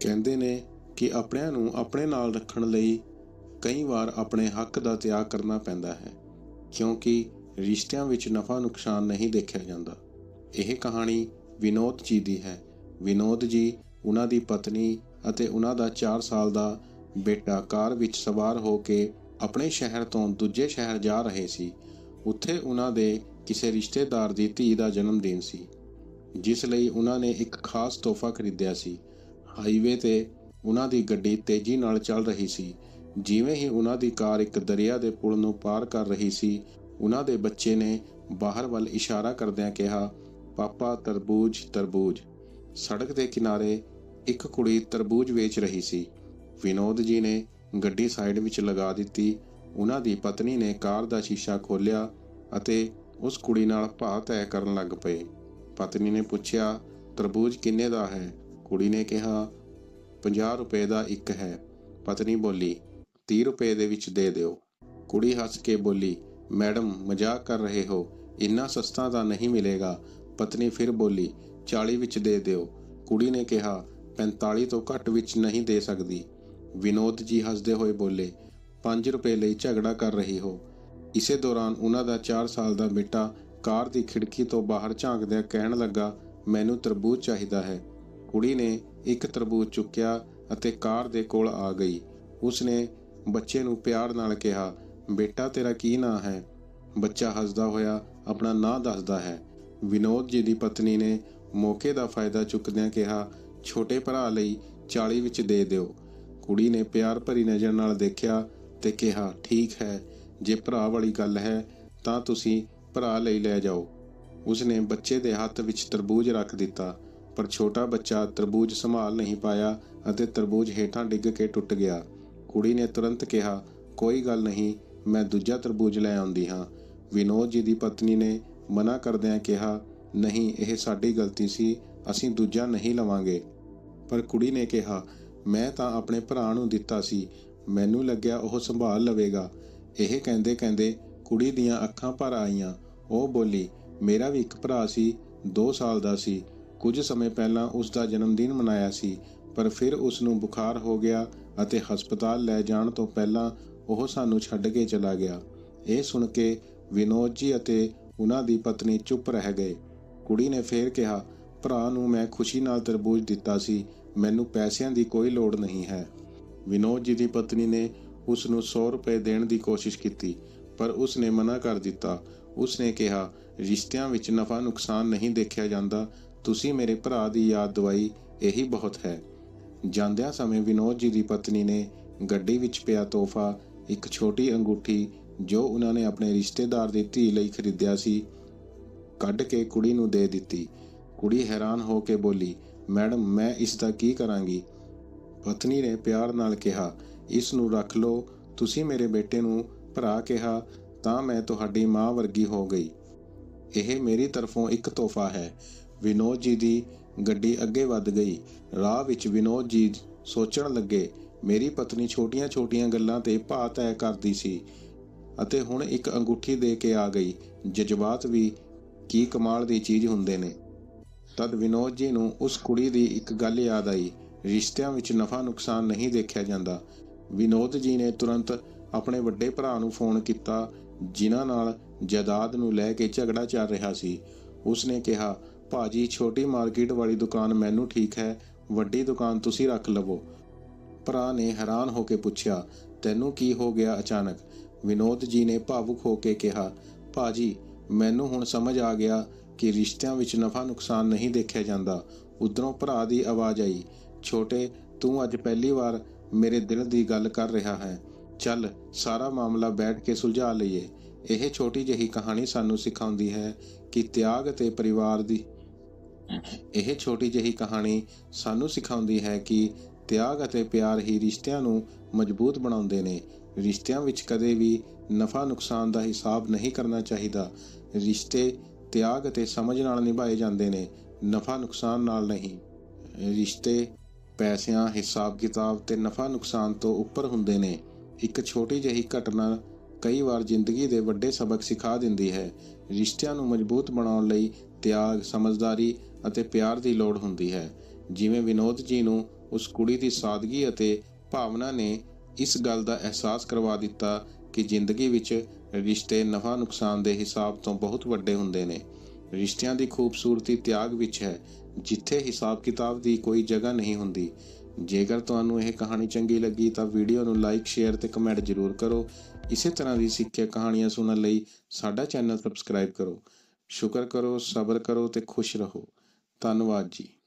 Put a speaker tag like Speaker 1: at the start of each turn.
Speaker 1: ਕਹਿੰਦੇ ਨੇ ਕਿ ਆਪਣਿਆਂ ਨੂੰ ਆਪਣੇ ਨਾਲ ਰੱਖਣ ਲਈ ਕਈ ਵਾਰ ਆਪਣੇ ਹੱਕ ਦਾ ਤਿਆਗ ਕਰਨਾ ਪੈਂਦਾ ਹੈ, ਕਿਉਂਕਿ ਰਿਸ਼ਤਿਆਂ ਵਿੱਚ ਨਫਾ ਨੁਕਸਾਨ ਨਹੀਂ ਦੇਖਿਆ ਜਾਂਦਾ। ਇਹ ਕਹਾਣੀ ਵਿਨੋਦ ਜੀ ਦੀ ਹੈ। ਵਿਨੋਦ ਜੀ ਉਹਨਾਂ ਦੀ ਪਤਨੀ ਅਤੇ ਉਹਨਾਂ ਦਾ 4 ਸਾਲ ਦਾ ਬੇਟਾ ਕਾਰ ਵਿੱਚ ਸਵਾਰ ਹੋ ਕੇ ਆਪਣੇ ਸ਼ਹਿਰ ਤੋਂ ਦੂਜੇ ਸ਼ਹਿਰ ਜਾ ਰਹੇ ਸੀ। ਉੱਥੇ ਉਹਨਾਂ ਦੇ ਕਿਸੇ ਰਿਸ਼ਤੇਦਾਰ ਦੀ ਧੀ ਦਾ ਜਨਮ ਦਿਨ ਸੀ, ਜਿਸ ਲਈ ਉਹਨਾਂ ਨੇ ਇੱਕ ਖਾਸ ਤੋਹਫਾ ਖਰੀਦਿਆ ਸੀ। ਹਾਈਵੇ ਤੇ ਉਹਨਾਂ ਦੀ ਗੱਡੀ ਤੇਜ਼ੀ ਨਾਲ ਚੱਲ ਰਹੀ ਸੀ। ਜਿਵੇਂ ਹੀ ਉਹਨਾਂ ਦੀ ਕਾਰ ਇੱਕ ਦਰਿਆ ਦੇ ਪੁਲ ਨੂੰ ਪਾਰ ਕਰ ਰਹੀ ਸੀ, ਉਹਨਾਂ ਦੇ ਬੱਚੇ ਨੇ ਬਾਹਰ ਵੱਲ ਇਸ਼ਾਰਾ ਕਰਦਿਆਂ ਕਿਹਾ, ਪਾਪਾ, ਤਰਬੂਜ ਤਰਬੂਜ। ਸੜਕ ਦੇ ਕਿਨਾਰੇ ਇੱਕ ਕੁੜੀ ਤਰਬੂਜ ਵੇਚ ਰਹੀ ਸੀ। ਵਿਨੋਦ ਜੀ ਨੇ ਗੱਡੀ ਸਾਈਡ ਵਿੱਚ ਲਗਾ ਦਿੱਤੀ। ਉਹਨਾਂ ਦੀ ਪਤਨੀ ਨੇ ਕਾਰ ਦਾ ਸ਼ੀਸ਼ਾ ਖੋਲ੍ਹਿਆ ਅਤੇ ਉਸ ਕੁੜੀ ਨਾਲ ਭਾਅ ਤੈਅ ਕਰਨ ਲੱਗ ਪਏ। ਪਤਨੀ ਨੇ ਪੁੱਛਿਆ, ਤਰਬੂਜ ਕਿੰਨੇ ਦਾ ਹੈ? ਕੁੜੀ ਨੇ ਕਿਹਾ 50 ਰੁਪਏ ਦਾ ਇੱਕ ਹੈ। ਪਤਨੀ ਬੋਲੀ 30 ਰੁਪਏ ਦੇ ਵਿੱਚ ਦੇ ਦਿਓ। ਕੁੜੀ ਹੱਸ ਕੇ ਬੋਲੀ, ਮੈਡਮ, ਮਜ਼ਾਕ ਕਰ ਰਹੇ ਹੋ, ਇੰਨਾ ਸਸਤਾ ਤਾਂ ਨਹੀਂ ਮਿਲੇਗਾ। ਪਤਨੀ ਫਿਰ ਬੋਲੀ 40 ਵਿੱਚ ਦੇ ਦਿਓ। ਕੁੜੀ ਨੇ ਕਿਹਾ 45 ਤੋਂ ਘੱਟ ਵਿੱਚ ਨਹੀਂ ਦੇ ਸਕਦੀ। ਵਿਨੋਦ ਜੀ ਹੱਸਦੇ ਹੋਏ ਬੋਲੇ 5 ਰੁਪਏ ਲਈ ਝਗੜਾ ਕਰ ਰਹੀ ਹੋ। ਇਸੇ ਦੌਰਾਨ ਉਹਨਾਂ ਦਾ 4 ਸਾਲ ਦਾ ਬੇਟਾ ਕਾਰ ਦੀ ਖਿੜਕੀ ਤੋਂ ਬਾਹਰ ਝਾਂਕਦਿਆਂ ਕਹਿਣ ਲੱਗਾ, ਮੈਨੂੰ ਤਰਬੂਜ ਚਾਹੀਦਾ ਹੈ। ਕੁੜੀ ਨੇ ਇੱਕ ਤਰਬੂਜ ਚੁੱਕਿਆ ਅਤੇ ਕਾਰ ਦੇ ਕੋਲ ਆ ਗਈ। ਉਸਨੇ ਬੱਚੇ ਨੂੰ ਪਿਆਰ ਨਾਲ ਕਿਹਾ, ਬੇਟਾ, ਤੇਰਾ ਕੀ ਨਾਂ ਹੈ? ਬੱਚਾ ਹੱਸਦਾ ਹੋਇਆ ਆਪਣਾ ਨਾਂ ਦੱਸਦਾ ਹੈ। ਵਿਨੋਦ ਜੀ ਦੀ ਪਤਨੀ ਨੇ ਮੌਕੇ ਦਾ ਫਾਇਦਾ ਚੁੱਕਦਿਆਂ ਕਿਹਾ, ਛੋਟੇ ਭਰਾ ਲਈ 40 ਵਿੱਚ ਦੇ ਦਿਓ। ਕੁੜੀ ਨੇ ਪਿਆਰ ਭਰੀ ਨਜ਼ਰ ਨਾਲ ਦੇਖਿਆ ਤੇ ਕਿਹਾ, ਠੀਕ ਹੈ, ਜੇ ਭਰਾ ਵਾਲੀ ਗੱਲ ਹੈ, ਤਾਂ ਤੁਸੀਂ ਭਰਾ ਲਈ ਲੈ ਜਾਓ। ਉਸਨੇ ਬੱਚੇ ਦੇ ਹੱਥ ਵਿੱਚ ਤਰਬੂਜ ਰੱਖ ਦਿੱਤਾ। ਪਰ ਛੋਟਾ ਬੱਚਾ ਤਰਬੂਜ ਸੰਭਾਲ ਨਹੀਂ ਪਾਇਆ ਅਤੇ ਤਰਬੂਜ ਹੇਠਾਂ ਡਿੱਗ ਕੇ ਟੁੱਟ ਗਿਆ। ਕੁੜੀ ਨੇ ਤੁਰੰਤ ਕਿਹਾ, ਕੋਈ ਗੱਲ ਨਹੀਂ, ਮੈਂ ਦੂਜਾ ਤਰਬੂਜ ਲੈ ਆਉਂਦੀ ਹਾਂ। ਵਿਨੋਦ ਜੀ ਦੀ ਪਤਨੀ ਨੇ ਮਨਾ ਕਰਦਿਆਂ ਕਿਹਾ, ਨਹੀਂ, ਇਹ ਸਾਡੀ ਗਲਤੀ ਸੀ, ਅਸੀਂ ਦੂਜਾ ਨਹੀਂ ਲਵਾਂਗੇ। ਪਰ ਕੁੜੀ ਨੇ ਕਿਹਾ, ਮੈਂ ਤਾਂ ਆਪਣੇ ਭਰਾ ਨੂੰ ਦਿੱਤਾ ਸੀ, ਮੈਨੂੰ ਲੱਗਿਆ ਉਹ ਸੰਭਾਲ ਲਵੇਗਾ। ਇਹ ਕਹਿੰਦੇ ਕਹਿੰਦੇ ਕੁੜੀ ਦੀਆਂ ਅੱਖਾਂ ਭਰ ਆਈਆਂ। ਉਹ ਬੋਲੀ, ਮੇਰਾ ਵੀ ਇੱਕ ਭਰਾ ਸੀ 2 ਸਾਲ ਦਾ ਸੀ। ਕੁਝ ਸਮੇਂ ਪਹਿਲਾਂ ਉਸ ਦਾ ਜਨਮ ਦਿਨ ਮਨਾਇਆ ਸੀ, ਪਰ ਫਿਰ ਉਸ ਨੂੰ ਬੁਖਾਰ ਹੋ ਗਿਆ ਅਤੇ ਹਸਪਤਾਲ ਲੈ ਜਾਣ ਤੋਂ ਪਹਿਲਾਂ ਉਹ ਸਾਨੂੰ ਛੱਡ ਕੇ ਚਲਾ ਗਿਆ। ਇਹ ਸੁਣ ਕੇ ਵਿਨੋਦ ਜੀ ਅਤੇ ਉਹਨਾਂ ਦੀ ਪਤਨੀ ਚੁੱਪ ਰਹਿ ਗਏ। ਕੁੜੀ ਨੇ ਫੇਰ ਕਿਹਾ, ਭਰਾ ਨੂੰ ਮੈਂ ਖੁਸ਼ੀ ਨਾਲ ਤਰਬੂਜ ਦਿੱਤਾ ਸੀ, ਮੈਨੂੰ ਪੈਸਿਆਂ ਦੀ ਕੋਈ ਲੋੜ ਨਹੀਂ ਹੈ। ਵਿਨੋਦ ਜੀ ਦੀ ਪਤਨੀ ਨੇ ਉਸ ਨੂੰ 100 ਰੁਪਏ ਦੇਣ ਦੀ ਕੋਸ਼ਿਸ਼ ਕੀਤੀ, ਪਰ ਉਸ ਨੇ ਮਨਾ ਕਰ ਦਿੱਤਾ। ਉਸ ਨੇ ਕਿਹਾ, ਰਿਸ਼ਤਿਆਂ ਵਿੱਚ ਨਫਾ ਨੁਕਸਾਨ ਨਹੀਂ ਦੇਖਿਆ ਜਾਂਦਾ ਤੁਸੀਂ ਮੇਰੇ ਭਰਾ ਦੀ ਯਾਦ ਦਵਾਈ ਇਹੀ ਬਹੁਤ ਹੈ। ਜਾਂਦਿਆਂ ਸਮੇਂ ਵਿਨੋਦ ਜੀ ਦੀ ਪਤਨੀ ਨੇ ਗੱਡੀ ਵਿੱਚ ਪਿਆ ਤੋਹਫਾ, ਇੱਕ ਛੋਟੀ ਅੰਗੂਠੀ ਜੋ ਉਹਨਾਂ ਨੇ ਆਪਣੇ ਰਿਸ਼ਤੇਦਾਰ ਦੀ ਧੀ ਲਈ ਖਰੀਦਿਆ ਸੀ, ਕੱਢ ਕੇ ਕੁੜੀ ਨੂੰ ਦੇ ਦਿੱਤੀ। ਕੁੜੀ ਹੈਰਾਨ ਹੋ ਕੇ ਬੋਲੀ, ਮੈਡਮ, ਮੈਂ ਇਸ ਦਾ ਕੀ ਕਰਾਂਗੀ? ਪਤਨੀ ਨੇ ਪਿਆਰ ਨਾਲ ਕਿਹਾ, ਇਸ ਨੂੰ ਰੱਖ ਲਓ, ਤੁਸੀਂ ਮੇਰੇ ਬੇਟੇ ਨੂੰ ਭਰਾ ਕਿਹਾ ਤਾਂ ਮੈਂ ਤੁਹਾਡੀ ਮਾਂ ਵਰਗੀ ਹੋ ਗਈ। ਇਹ ਮੇਰੀ ਤਰਫੋਂ ਇੱਕ ਤੋਹਫਾ ਹੈ। ਵਿਨੋਦ ਜੀ ਦੀ ਗੱਡੀ ਅੱਗੇ ਵੱਧ ਗਈ। ਰਾਹ ਵਿੱਚ ਵਿਨੋਦ ਜੀ ਸੋਚਣ ਲੱਗੇ, ਮੇਰੀ ਪਤਨੀ ਛੋਟੀਆਂ-ਛੋਟੀਆਂ ਗੱਲਾਂ ਤੇ ਭਾਅ ਤੈਅ ਕਰਦੀ ਸੀ ਅਤੇ ਹੁਣ ਇੱਕ ਅੰਗੂਠੀ ਦੇ ਕੇ ਆ ਗਈ। ਜਜ਼ਬਾਤ ਵੀ ਕੀ ਕਮਾਲ ਦੀ ਚੀਜ਼ ਹੁੰਦੇ ਨੇ। ਤਦ ਵਿਨੋਦ ਜੀ ਨੂੰ ਉਸ ਕੁੜੀ ਦੀ ਇੱਕ ਗੱਲ ਯਾਦ ਆਈ। ਰਿਸ਼ਤਿਆਂ ਵਿੱਚ ਨਫਾ ਨੁਕਸਾਨ ਨਹੀਂ ਦੇਖਿਆ ਜਾਂਦਾ। ਵਿਨੋਦ ਜੀ ਨੇ ਤੁਰੰਤ ਆਪਣੇ ਵੱਡੇ ਭਰਾ ਨੂੰ ਫੋਨ ਕੀਤਾ, ਜਿਨ੍ਹਾਂ ਨਾਲ ਜਾਇਦਾਦ ਨੂੰ ਲੈ ਕੇ ਝਗੜਾ ਚੱਲ ਰਿਹਾ ਸੀ। ਉਸ ਨੇ ਕਿਹਾ ਭਾਜੀ, ਛੋਟੀ ਮਾਰਕੀਟ ਵਾਲੀ ਦੁਕਾਨ ਮੈਨੂੰ ਠੀਕ ਹੈ, ਵੱਡੀ ਦੁਕਾਨ ਤੁਸੀਂ ਰੱਖ ਲਵੋ। ਭਰਾ ਨੇ ਹੈਰਾਨ ਹੋ ਕੇ ਪੁੱਛਿਆ, ਤੈਨੂੰ ਕੀ ਹੋ ਗਿਆ ਅਚਾਨਕ? ਵਿਨੋਦ ਜੀ ਨੇ ਭਾਵੁਕ ਹੋ ਕੇ ਕਿਹਾ, ਭਾਜੀ, ਮੈਨੂੰ ਹੁਣ ਸਮਝ ਆ ਗਿਆ ਕਿ ਰਿਸ਼ਤਿਆਂ ਵਿੱਚ ਨਫਾ ਨੁਕਸਾਨ ਨਹੀਂ ਦੇਖਿਆ ਜਾਂਦਾ। ਉਧਰੋਂ ਭਰਾ ਦੀ ਆਵਾਜ਼ ਆਈ, ਛੋਟੇ, ਤੂੰ ਅੱਜ ਪਹਿਲੀ ਵਾਰ ਮੇਰੇ ਦਿਲ ਦੀ ਗੱਲ ਕਰ ਰਿਹਾ ਹੈ। ਚੱਲ, ਸਾਰਾ ਮਾਮਲਾ ਬੈਠ ਕੇ ਸੁਲਝਾ ਲਈਏ। ਇਹ ਛੋਟੀ ਜਿਹੀ ਕਹਾਣੀ ਸਾਨੂੰ ਸਿਖਾਉਂਦੀ ਹੈ ਕਿ ਤਿਆਗ ਅਤੇ ਪਰਿਵਾਰ ਦੀ ਇਹ ਛੋਟੀ ਜਿਹੀ ਕਹਾਣੀ ਸਾਨੂੰ ਸਿਖਾਉਂਦੀ ਹੈ ਕਿ ਤਿਆਗ ਅਤੇ ਪਿਆਰ ਹੀ ਰਿਸ਼ਤਿਆਂ ਨੂੰ ਮਜ਼ਬੂਤ ਬਣਾਉਂਦੇ ਨੇ। ਰਿਸ਼ਤਿਆਂ ਵਿੱਚ ਕਦੇ ਵੀ ਨਫਾ ਨੁਕਸਾਨ ਦਾ ਹਿਸਾਬ ਨਹੀਂ ਕਰਨਾ ਚਾਹੀਦਾ। ਰਿਸ਼ਤੇ ਤਿਆਗ ਅਤੇ ਸਮਝ ਨਾਲ ਨਿਭਾਏ ਜਾਂਦੇ ਨੇ, ਨਫਾ ਨੁਕਸਾਨ ਨਾਲ ਨਹੀਂ। ਰਿਸ਼ਤੇ ਪੈਸਿਆਂ, ਹਿਸਾਬ ਕਿਤਾਬ ਤੇ ਨਫਾ ਨੁਕਸਾਨ ਤੋਂ ਉੱਪਰ ਹੁੰਦੇ ਨੇ। ਇੱਕ ਛੋਟੀ ਜਿਹੀ ਘਟਨਾ ਕਈ ਵਾਰ ਜ਼ਿੰਦਗੀ ਦੇ ਵੱਡੇ ਸਬਕ ਸਿਖਾ ਦਿੰਦੀ ਹੈ। ਰਿਸ਼ਤਿਆਂ ਨੂੰ ਮਜ਼ਬੂਤ ਬਣਾਉਣ ਲਈ ਤਿਆਗ, ਸਮਝਦਾਰੀ ਅਤੇ ਪਿਆਰ ਦੀ ਲੋੜ ਹੁੰਦੀ ਹੈ। ਜਿਵੇਂ ਵਿਨੋਦ ਜੀ ਨੂੰ ਉਸ ਕੁੜੀ ਦੀ ਸਾਦਗੀ ਅਤੇ ਭਾਵਨਾ ਨੇ ਇਸ ਗੱਲ ਦਾ ਅਹਿਸਾਸ ਕਰਵਾ ਦਿੱਤਾ ਕਿ ਜ਼ਿੰਦਗੀ ਵਿੱਚ ਰਿਸ਼ਤੇ ਨਫਾ ਨੁਕਸਾਨ ਦੇ ਹਿਸਾਬ ਤੋਂ ਬਹੁਤ ਵੱਡੇ ਹੁੰਦੇ ਨੇ। ਰਿਸ਼ਤਿਆਂ ਦੀ ਖੂਬਸੂਰਤੀ ਤਿਆਗ ਵਿੱਚ ਹੈ, ਜਿੱਥੇ ਹਿਸਾਬ ਕਿਤਾਬ ਦੀ ਕੋਈ ਜਗ੍ਹਾ ਨਹੀਂ ਹੁੰਦੀ। ਜੇਕਰ ਤੁਹਾਨੂੰ ਇਹ ਕਹਾਣੀ ਚੰਗੀ ਲੱਗੀ ਤਾਂ ਵੀਡੀਓ ਨੂੰ ਲਾਈਕ, ਸ਼ੇਅਰ ਤੇ ਕਮੈਂਟ ਜ਼ਰੂਰ ਕਰੋ। ਇਸੇ ਤਰ੍ਹਾਂ ਦੀ ਸਿੱਖਿਆ ਕਹਾਣੀਆਂ ਸੁਣਨ ਲਈ ਸਾਡਾ ਚੈਨਲ ਸਬਸਕ੍ਰਾਈਬ ਕਰੋ। ਸ਼ੁਕਰ ਕਰੋ ਸਬਰ ਕਰੋ ਤੇ ਖੁਸ਼ ਰਹੋ। ਧੰਨਵਾਦ ਜੀ।